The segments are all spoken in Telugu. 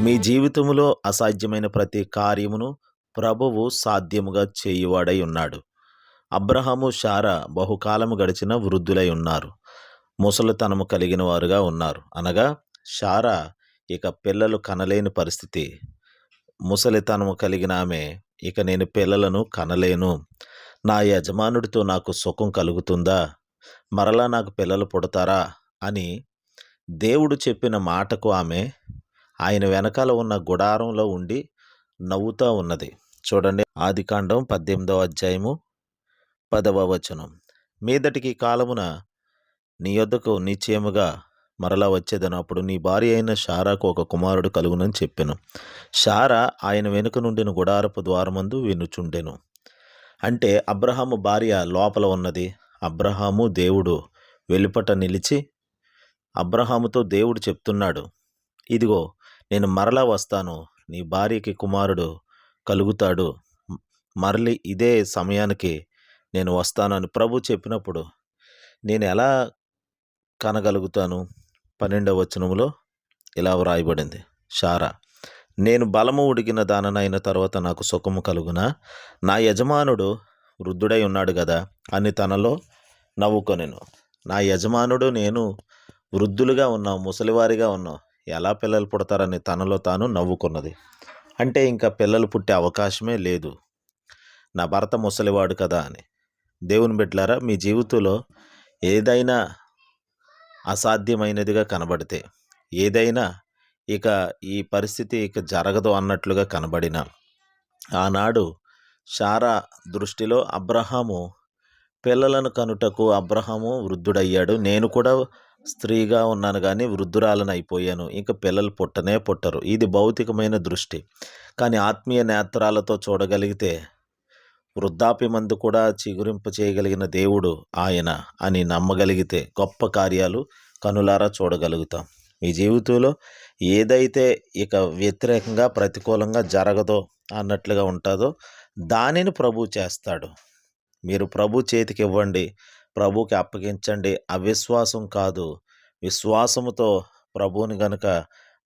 మీ జీవితములో అసాధ్యమైన ప్రతి కార్యమును ప్రభువు సాధ్యముగా చేయువాడై ఉన్నాడు. అబ్రహాము షారా బహుకాలము గడిచిన వృద్ధులై ఉన్నారు. ముసలితనము కలిగిన వారుగా ఉన్నారు. అనగా షారా ఇక పిల్లలు కనలేని పరిస్థితి. ముసలితనము కలిగిన ఆమె ఇక నేను పిల్లలను కనలేను. నా యజమానుడితో నాకు సుఖం కలుగుతుందా? మరలా నాకు పిల్లలు పుడతారా? అని దేవుడు చెప్పిన మాటకు ఆమె ఆయన వెనకాల ఉన్న గుడారంలో ఉండి నవ్వుతూ ఉన్నది. చూడండి ఆదికాండం పద్దెనిమిదవ అధ్యాయము పదవ వచనం. మీదటికి కాలమున నీ యొద్దకు నిశ్చయముగా మరలా వచ్చేదను. అప్పుడు నీ భార్య అయిన షారాకు ఒక కుమారుడు కలుగునని చెప్పాను. షారా ఆయన వెనుక నుండిన గుడారపు ద్వారమందు వినుచుండెను. అంటే అబ్రహాము భార్య లోపల ఉన్నది. అబ్రహాము దేవుడు వెలుపట నిలిచి అబ్రహాముతో దేవుడు చెప్తున్నాడు. ఇదిగో నేను మరలా వస్తాను. నీ భార్యకి కుమారుడు కలుగుతాడు. మరలి ఇదే సమయానికి నేను వస్తాను అని ప్రభు చెప్పినప్పుడు నేను ఎలా కనగలుగుతాను? పన్నెండవ వచనములో ఇలా వ్రాయబడింది. షారా నేను బలము ఉడిగిన దాననైన తర్వాత నాకు సుఖము కలుగునా? నా యజమానుడు వృద్ధుడై ఉన్నాడు కదా అని తనలో నవ్వుకొనెను. నా యజమానుడు నేను వృద్ధులుగా ఉన్నాం ముసలివారిగా ఉన్నాం. ఎలా పిల్లలు పుడతారని తనలో తాను నవ్వుకున్నది. అంటే ఇంకా పిల్లలు పుట్టే అవకాశమే లేదు. నా భర్త ముసలివాడు కదా అని. దేవుని బిడ్డలారా మీ జీవితంలో ఏదైనా అసాధ్యమైనదిగా కనబడితే ఏదైనా ఇక ఈ పరిస్థితి ఇక జరగదు అన్నట్లుగా కనబడిన ఆనాడు షారా దృష్టిలో అబ్రహాము పిల్లలను కనుటకు అబ్రహము వృద్ధుడయ్యాడు. నేను కూడా స్త్రీగా ఉన్నాను కానీ వృద్ధురాలను అయిపోయాను. ఇంకా పిల్లలు పుట్టనే పుట్టరు. ఇది భౌతికమైన దృష్టి. కానీ ఆత్మీయ నేత్రాలతో చూడగలిగితే వృద్ధాప్య మందు కూడా చిగురింప చేయగలిగిన దేవుడు ఆయన అని నమ్మగలిగితే గొప్ప కార్యాలు కనులారా చూడగలుగుతాం. మీ జీవితంలో ఏదైతే ఇక వ్యతిరేకంగా ప్రతికూలంగా జరగదో అన్నట్లుగా ఉంటుందో దానిని ప్రభు చేస్తాడు. మీరు ప్రభు చేతికి ఇవ్వండి ప్రభుకి అప్పగించండి. అవిశ్వాసం కాదు. విశ్వాసముతో ప్రభువుని గనుక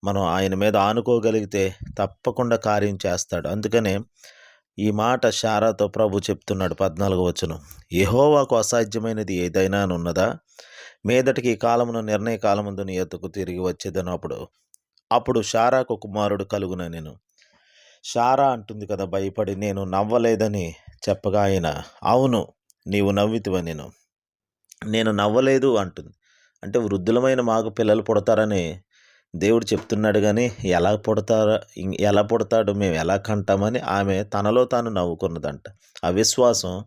మనం ఆయన మీద ఆనుకోగలిగితే తప్పకుండా కార్యం చేస్తాడు. అందుకనే ఈ మాట శారాతో ప్రభు చెప్తున్నాడు పద్నాలుగు వచనం. యహోవాకు అసాధ్యమైనది ఏదైనా ఉన్నదా మీదటికి ఈ కాలమున నిర్ణయ కాలముందు నీ ఎత్తుకు తిరిగి వచ్చేదని అప్పుడు. అప్పుడు షారాకు కుమారుడు కలుగున నేను. షారా అంటుంది కదా భయపడి నేను నవ్వలేదని చెప్పగా ఆయన అవును నీవు నవ్వితివ నేను? నేను నవ్వలేదు అంటుంది. అంటే వృద్ధులమైన మాకు పిల్లలు పుడతారని దేవుడు చెప్తున్నాడు కానీ ఎలా పుడతారా ఎలా పుడతాడు మేము ఎలా కంటామని ఆమె తనలో తాను నవ్వుకున్నదంట. అవిశ్వాసం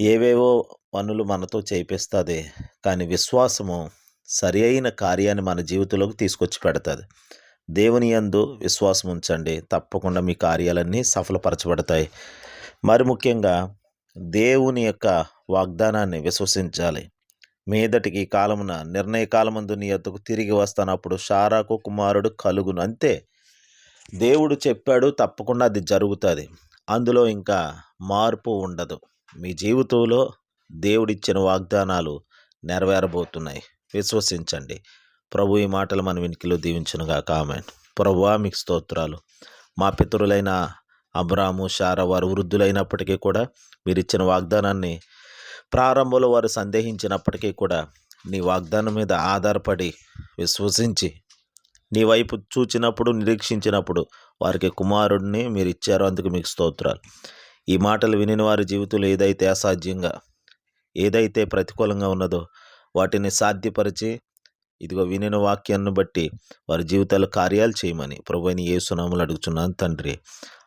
ఏవేవో పనులు మనతో చేపిస్తుంది కానీ విశ్వాసము సరి అయిన కార్యాన్ని మన జీవితంలోకి తీసుకొచ్చి పెడుతుంది. దేవుని యందు విశ్వాసం ఉంచండి తప్పకుండా మీ కార్యాలన్నీ సఫలపరచబడతాయి. మరి ముఖ్యంగా దేవుని యొక్క వాగ్దానాన్ని విశ్వసించాలి. మీదటికి కాలమున నిర్ణయ కాలమందు నీ యొద్దకు తిరిగి వస్తాను అప్పుడు షారాకు కుమారుడు కలుగును. అంతే. దేవుడు చెప్పాడు తప్పకుండా అది జరుగుతుంది. అందులో ఇంకా మార్పు ఉండదు. మీ జీవితంలో దేవుడిచ్చిన వాగ్దానాలు నెరవేరబోతున్నాయి. విశ్వసించండి. ప్రభు ఈ మాటలు మన వెనుకలో దీవించునుగా కామెంట్ ప్రభువా మీకు స్తోత్రాలు. మా పితరులైన అబ్రాము షారా వారు వృద్ధులైనప్పటికీ కూడా మీరు ఇచ్చిన వాగ్దానాన్ని ప్రారంభంలో వారు సందేహించినప్పటికీ కూడా నీ వాగ్దానం మీద ఆధారపడి విశ్వసించి నీ వైపు చూచినప్పుడు నిరీక్షించినప్పుడు వారికి కుమారుడిని మీరు ఇచ్చారు అందుకు మీకు స్తోత్రాలు. ఈ మాటలు విని వారి జీవితంలో ఏదైతే అసాధ్యంగా ఏదైతే ప్రతికూలంగా ఉన్నదో వాటిని సాధ్యపరిచి ఇదిగో వినిన వాక్యాన్ని బట్టి వారి జీవితాలు కార్యాలు చేయమని ప్రభు ఏ సునాములు అడుగుతున్నాను తండ్రి.